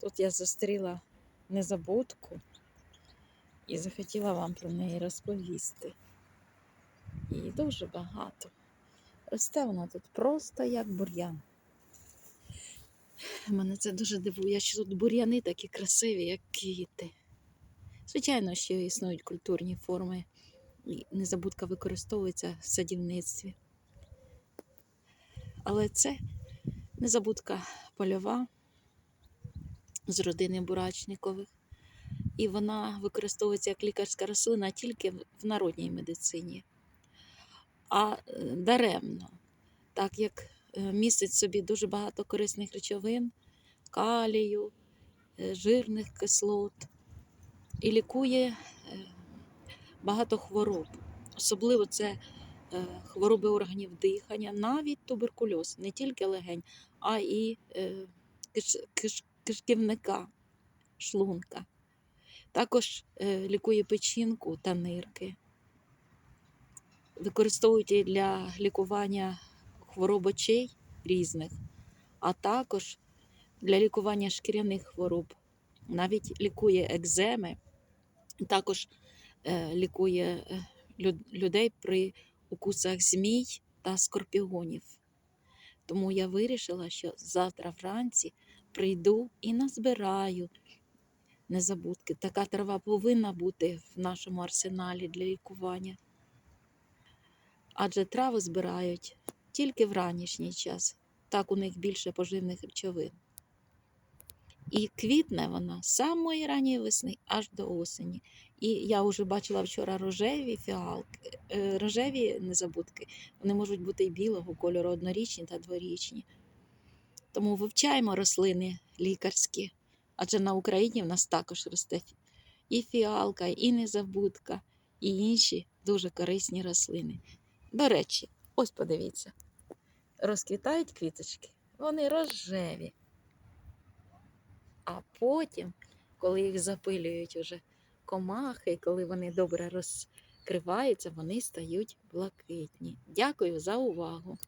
Тут я зустріла незабудку і захотіла вам про неї розповісти. Її дуже багато. Росте вона тут просто як бур'ян. Мене це дуже дивує, що тут бур'яни такі красиві, як квіти. Звичайно, що існують культурні форми, і незабудка використовується в садівництві. Але це незабудка польова з родини бурачникових. І вона використовується як лікарська рослина тільки в народній медицині. А е, даремно, так як е, містить собі дуже багато корисних речовин, калію, е, жирних кислот і лікує багато хвороб. Особливо це хвороби органів дихання, навіть туберкульоз, не тільки легень, а і киш, кишківника, шлунка. Також е, лікує печінку та нирки. Використовують її для лікування хвороб очей різних, а також для лікування шкіряних хвороб. Навіть лікує екземи, також е, лікує е, людей при укусах змій та скорпіонів. Тому я вирішила, що завтра вранці прийду і назбираю незабудки. Така трава повинна бути в нашому арсеналі для лікування. Адже трави збирають тільки в ранішній час, так у них більше поживних речовин. І квітне вона з самої ранньої весни аж до осені. І я вже бачила вчора рожеві фіалки, е, рожеві незабудки. Вони можуть бути і білого кольору, однорічні та дворічні. Тому вивчаємо рослини лікарські, адже на Україні в нас також росте і фіалка, і незабудка, і інші дуже корисні рослини. До речі, ось подивіться, розквітають квіточки, вони рожеві. А потім, коли їх запилюють уже комахи, коли вони добре розкриваються, вони стають блакитні. Дякую за увагу!